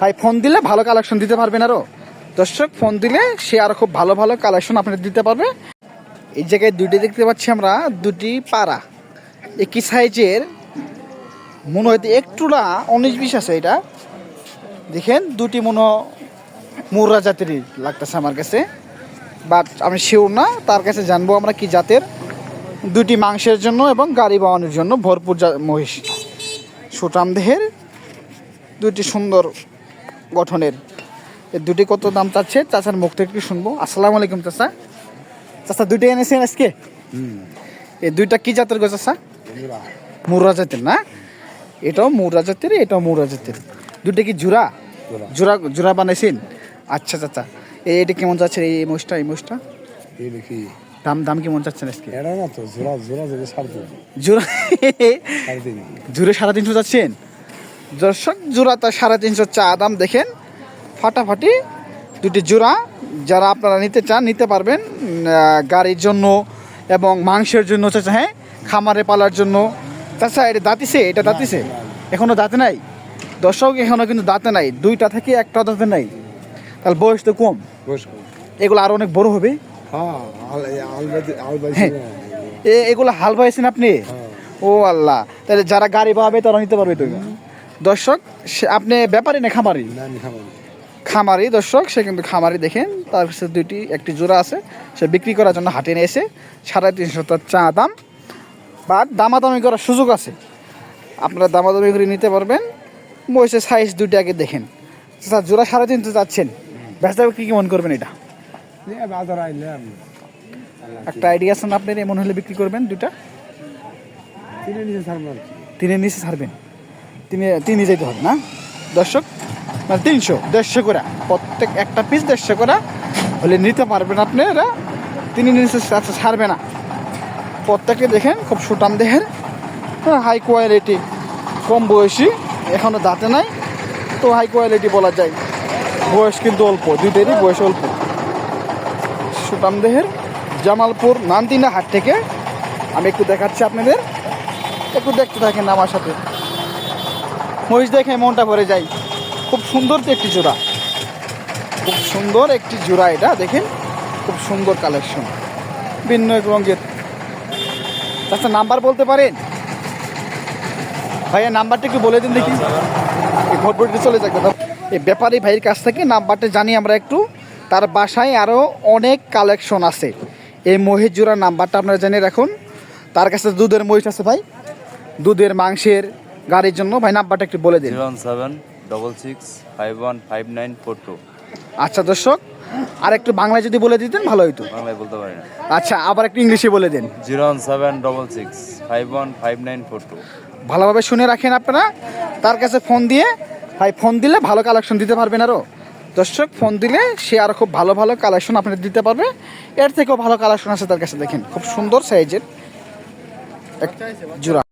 ভাই ফোন দিলে ভালো কালেকশন দিতে পারবেন আরও। দর্শক ফোন দিলে সে আরও খুব ভালো ভালো কালেকশন আপনাদের দিতে পারবে। এই জায়গায় দুটি দেখতে পাচ্ছি আমরা, দুটি পাড়া। একই সাইজের, মনে হয়তো একটু না, উনিশ বিশ আছে এটা। দেখেন, দুটি মনে মুর্রা জাতেরই লাগতেছে আমার কাছে। বাট আমি শিওর না, তার কাছে জানব আমরা কি জাতের। দুটি মাংসের জন্য এবং গাড়ি বাওয়ানোর জন্য ভরপুর মহিষ। সুটাম দেহের দুটি সুন্দর গঠনের। দুটি কত দাম চাচ্ছে? চাচার মুখ থেকে একটু শুনব। আসসালামু আলাইকুম চাচা। চাচা দুটি এনেছেন আজকে? এই দুইটা কি জাতের গো চাচা? মুর্রা জাতের না? এটাও মুর্রা জাতের এটাও মুর্রা জাতের। দুটো কি জোড়া জোড়া জোড়া বানাইছেন? আচ্ছা চাচা। এই এটা কেমন যাচ্ছে এই মোষটা এই মোষটা? দাম দাম কেমন যাচ্ছেন আজকে? এটা না তো জোড়া জোড়া জোড়া সাড়ে তিন। জোড়া সাড়ে জোরে সাড়ে তিনশো যাচ্ছেন? দর্শক জোড়া তা সাড়ে তিনশো চা দাম দেখেন। ফাটাফাটি দুটি জোড়া যারা আপনারা নিতে চান নিতে পারবেন গাড়ির জন্য এবং মাংসের জন্য চাচা হ্যাঁ খামারে পালার জন্য। চাচা এটা দাঁতিছে এটা দাঁতিছে এখনও দাঁতে নাই? দর্শক এখনও কিন্তু দাঁতে নাই। দুইটা থেকে একটা দাঁতে নাই। তাহলে বয়স তো কম। এগুলো আরও অনেক বড় হবে? হ্যাঁ হ্যাঁ। এগুলো হাল পাইছেন আপনি ও আল্লাহ। তাহলে যারা গাড়ি পাবে তারা নিতে পারবে তো? দর্শক আপনি ব্যাপারী না খামারি। খামারি। দর্শক সে কিন্তু খামারি দেখেন তার কাছে দুইটি একটি জোড়া আছে সে বিক্রি করার জন্য হাটে নিয়ে এসে সাড়ে তিনশো তার চা দাম। বা দামাদামি করার সুযোগ আছে। আপনারা দামাদামি করে নিতে পারবেন। বয়সের সাইজ দুইটা আগে দেখেন। স্যার জোড়া সাড়ে তিনশো যাচ্ছেন ব্যস্ত কি কেমন করবেন এটা? একটা আইডিয়া আছে না আপনি এমন হলে বিক্রি করবেন দুইটা? কিনে নিয়ে ছাড়লাম তিনের নিচে ছাড়বেন। তিনি তিনি যেতে হবে, না? দর্শক মানে তিনশো, দেড়শো করে। প্রত্যেক একটা পিস দেড়শো করে হলে নিতে পারবেন আপনি এরা তিনি নিচে ছাড়বে না। প্রত্যেকে দেখেন খুব সুটাম দেহের হাই কোয়ালিটি কম বয়সী এখনও দাঁতে নাই। তো হাই কোয়ালিটি বলা যায়। বয়স কিন্তু অল্প, দুইটারই বয়স অল্প। সুটাম দেহের, জামালপুর নান্দিনা হাট থেকে। আমি একটু দেখাচ্ছি আপনাদের। একটু দেখতে থাকেন আমার সাথে। মহিষ দেখে মনটা ভরে যায়। খুব সুন্দর একটি জোড়া। খুব সুন্দর একটি জোড়া এটা, দেখেন। খুব সুন্দর কালেকশন ভিন্ন এক রঙের। আচ্ছা নাম্বার বলতে পারেন? ভাইয়া নাম্বারটা একটু বলে দিন দেখি। এই চলে যাক দাদা। এই ব্যাপারী ভাইয়ের কাছ থেকে নাম্বারটা জানি আমরা একটু। তার বাসায় আরও অনেক কালেকশন আছে। এই মহিষ জোড়ার নাম্বারটা আপনারা জেনে রাখুন। তার কাছে দুধের মহিষ আছে ভাই। দুধের মাংসের গাড়ির জন্য। ভাই নাম্বারটা একটু বলে দিন। Seven double six five one five nine four two. আচ্ছা দর্শক আর একটু বাংলায় যদি বলে দিতেন ভালো হতো বাংলায় বলতে পারি না। আচ্ছা আবার একটু ইংলিশে বলে দিন। Zero one seven double six five one five nine four two. ভালোভাবে শুনে রাখেন আপনারা। তার কাছে ফোন দিয়ে ভাই ফোন দিলে ভালো কালেকশন দিতে পারবেন আরও দর্শক ফোন দিলে সে আরও খুব ভালো ভালো কালেকশন আপনাদের দিতে পারবে। এর থেকেও ভালো কালেকশন আছে তার কাছে দেখেন। খুব সুন্দর সাইজের এক জোড়া।